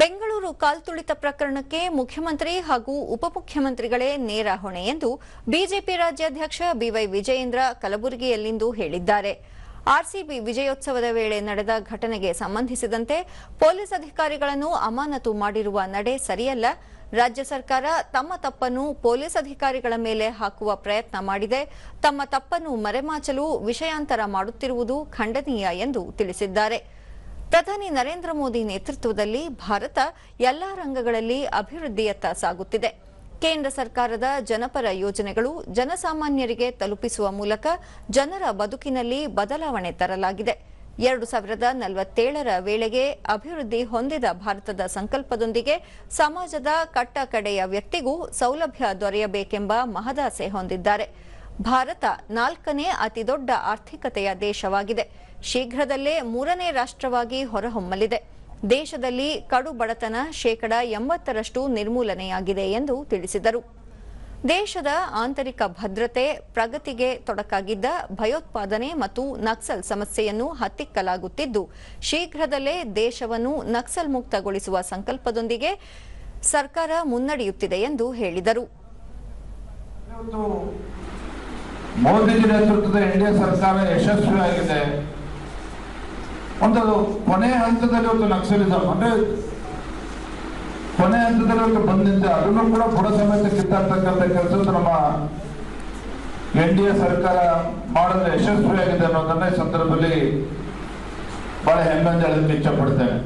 ಬೆಂಗಳೂರು ಕಾಲ್ತುಳಿತ ಪ್ರಕರಣಕ್ಕೆ ಮುಖ್ಯಮಂತ್ರಿ ಹಾಗೂ ಉಪಮುಖ್ಯಮಂತ್ರಿಗಳೇ ನೇರ ಹೊಣೆ ಎಂದು ಬಿಜೆಪಿ ರಾಜ್ಯಾಧ್ಯಕ್ಷ ಬಿವೈ ವಿಜಯೇಂದ್ರ ಕಲಬುರಗಿಯಲ್ಲಿಂದು ಹೇಳಿದ್ದಾರೆ. ಆರ್ಸಿಬಿ ವಿಜಯೋತ್ಸವದ ವೇಳೆ ನಡೆದ ಘಟನೆಗೆ ಸಂಬಂಧಿಸಿದಂತೆ ಪೊಲೀಸ್ ಅಧಿಕಾರಿಗಳನ್ನು ಅಮಾನತು ಮಾಡಿರುವ ನಡೆ ಸರಿಯಲ್ಲ. ರಾಜ್ಯ ಸರ್ಕಾರ ತಮ್ಮ ತಪ್ಪನ್ನು ಪೊಲೀಸ್ ಅಧಿಕಾರಿಗಳ ಮೇಲೆ ಹಾಕುವ ಪ್ರಯತ್ನ ಮಾಡಿದೆ. ತಮ್ಮ ತಪ್ಪನ್ನು ಮರೆಮಾಚಲು ವಿಷಯಾಂತರ ಮಾಡುತ್ತಿರುವುದು ಖಂಡನೀಯ ಎಂದು ತಿಳಿಸಿದ್ದಾರೆ. ಪ್ರಧಾನಿ ನರೇಂದ್ರ ಮೋದಿ ನೇತೃತ್ವದಲ್ಲಿ ಭಾರತ ಎಲ್ಲಾ ರಂಗಗಳಲ್ಲಿ ಅಭಿವೃದ್ಧಿಯತ್ತ ಸಾಗುತ್ತಿದೆ. ಕೇಂದ್ರ ಸರ್ಕಾರದ ಜನಪರ ಯೋಜನೆಗಳು ಜನಸಾಮಾನ್ಯರಿಗೆ ತಲುಪಿಸುವ ಮೂಲಕ ಜನರ ಬದುಕಿನಲ್ಲಿ ಬದಲಾವಣೆ ತರಲಾಗಿದೆ. ಎರಡು ಸಾವಿರದ ನಲವತ್ತೇಳರ ವೇಳೆಗೆ ಅಭಿವೃದ್ಧಿ ಹೊಂದಿದ ಭಾರತದ ಸಂಕಲ್ಪದೊಂದಿಗೆ ಸಮಾಜದ ಕಟ್ಟಕಡೆಯ ವ್ಯಕ್ತಿಗೂ ಸೌಲಭ್ಯ ದೊರೆಯಬೇಕೆಂಬ ಮಹದಾಸೆ ಹೊಂದಿದ್ದಾರೆ. ಭಾರತ ನಾಲ್ಕನೇ ಅತಿದೊಡ್ಡ ಆರ್ಥಿಕತೆಯ ದೇಶವಾಗಿದೆ. ಶೀಘ್ರದಲ್ಲೇ ಮೂರನೇ ರಾಷ್ಟ್ರವಾಗಿ ಹೊರಹೊಮ್ಮಲಿದೆ. ದೇಶದಲ್ಲಿ ಕಡು ಬಡತನ ಶೇಕಡ ಎಂಬತ್ತರಷ್ಟು ನಿರ್ಮೂಲನೆಯಾಗಿದೆ ಎಂದು ತಿಳಿಸಿದರು. ದೇಶದ ಆಂತರಿಕ ಭದ್ರತೆ, ಪ್ರಗತಿಗೆ ತೊಡಕಾಗಿದ್ದ ಭಯೋತ್ಪಾದನೆ ಮತ್ತು ನಕ್ಸಲ್ ಸಮಸ್ಯೆಯನ್ನು ಹತ್ತಿಕ್ಕಲಾಗುತ್ತಿದ್ದು, ಶೀಘ್ರದಲ್ಲೇ ದೇಶವನ್ನು ನಕ್ಸಲ್ ಮುಕ್ತಗೊಳಿಸುವ ಸಂಕಲ್ಪದೊಂದಿಗೆ ಸರ್ಕಾರ ಮುನ್ನಡೆಯುತ್ತಿದೆ ಎಂದು ಹೇಳಿದರು. ಮೋದಿಜಿ ನೇತೃತ್ವದ ಎನ್ಡಿಎ ಸರ್ಕಾರ ಯಶಸ್ವಿಯಾಗಿದೆ. ಒಂದು ಕೊನೆ ಹಂತದಲ್ಲಿ ಒಂದು ನಕ್ಸಲಿಸಮ್ ಅಂದ್ರೆ ಕೊನೆ ಹಂತದಲ್ಲಿ ಒಂದು ಬಂದಿದ್ದೆ ಅದನ್ನು ಕೂಡ ಬುಡ ಸಮೇತ ಕಿತ್ತಾಡ್ತಕ್ಕಂಥ ಕೆಲಸ ನಮ್ಮ ಎನ್ ಡಿ ಎ ಸರ್ಕಾರ ಮಾಡಲು ಯಶಸ್ವಿಯಾಗಿದೆ ಅನ್ನೋದನ್ನ ಈ ಸಂದರ್ಭದಲ್ಲಿ ಬಹಳ ಹೆಮ್ಮೆಯಿಂದ ಹೇಳಲಿಕ್ಕೆ ಇಚ್ಛಪಡ್ತೇನೆ